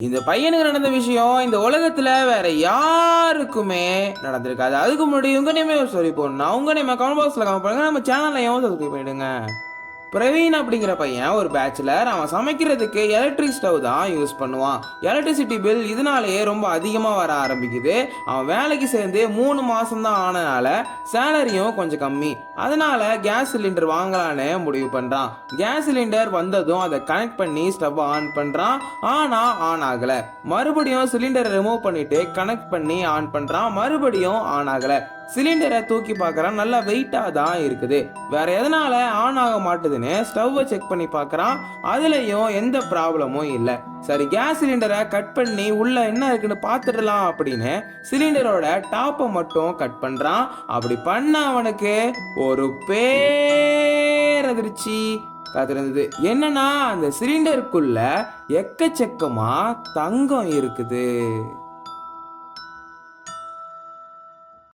இந்த பையனுக்கு நடந்த விஷயம் இந்த உலகத்துல வேற யாருக்குமே நடந்திருக்காது. அதுக்கு முன்னாடி உங்க நேமே ஒரு போடணும். உங்க நேம கமெண்ட் பாக்ஸ்ல கமெண்ட் பண்ணுங்க. நம்ம சேனலையும் சப்ஸ்கிரைப் பண்ணிடுங்க. பிரவீன் அப்படிங்கிற பையன் ஒரு பேச்சுலர் அவன் சமைக்கிறதுக்கு எலக்ட்ரிக் ஸ்டவ் தான் யூஸ் பண்ணுவான். எலக்ட்ரிசிட்டி பில் இதனாலேயே ரொம்ப அதிகமாக வர ஆரம்பிக்குது. அவன் வேலைக்கு சேர்ந்து மூணு மாதம் தான் ஆனனால சேலரியும் கொஞ்சம் கம்மி. அதனால கேஸ் சிலிண்டர் வாங்கலான்னு முடிவு பண்ணுறான் கேஸ் சிலிண்டர் வந்ததும் அதை கனெக்ட் பண்ணி ஸ்டவ் ஆன் பண்ணுறான் ஆனால் ஆன் ஆகலை. மறுபடியும் சிலிண்டரை ரிமூவ் பண்ணிட்டு கனெக்ட் பண்ணி ஆன் பண்ணுறான் மறுபடியும் ஆன் ஆகலை. சிலிண்டரை தூக்கி பார்க்குறான். நல்லா வெயிட்டாக தான் இருக்குது. வேற எதனால ஆன் ஆக மாட்டுதுன்னு ஸ்டவ்வை செக் பண்ணி பார்க்குறான். அதுலேயும் எந்த ப்ராப்ளமும் இல்லை. சரி கேஸ் சிலிண்டரை கட் பண்ணி உள்ள என்ன இருக்குன்னு பார்த்துடலாம் அப்படின்னு சிலிண்டரோட டாப்பை மட்டும் கட் பண்ணுறான் அப்படி பண்ண அவனுக்கு ஒரு பேரதிர்ச்சி கதிர்ந்தது என்னன்னா அந்த சிலிண்டருக்குள்ள எக்கச்சக்கமா தங்கம் இருக்குது.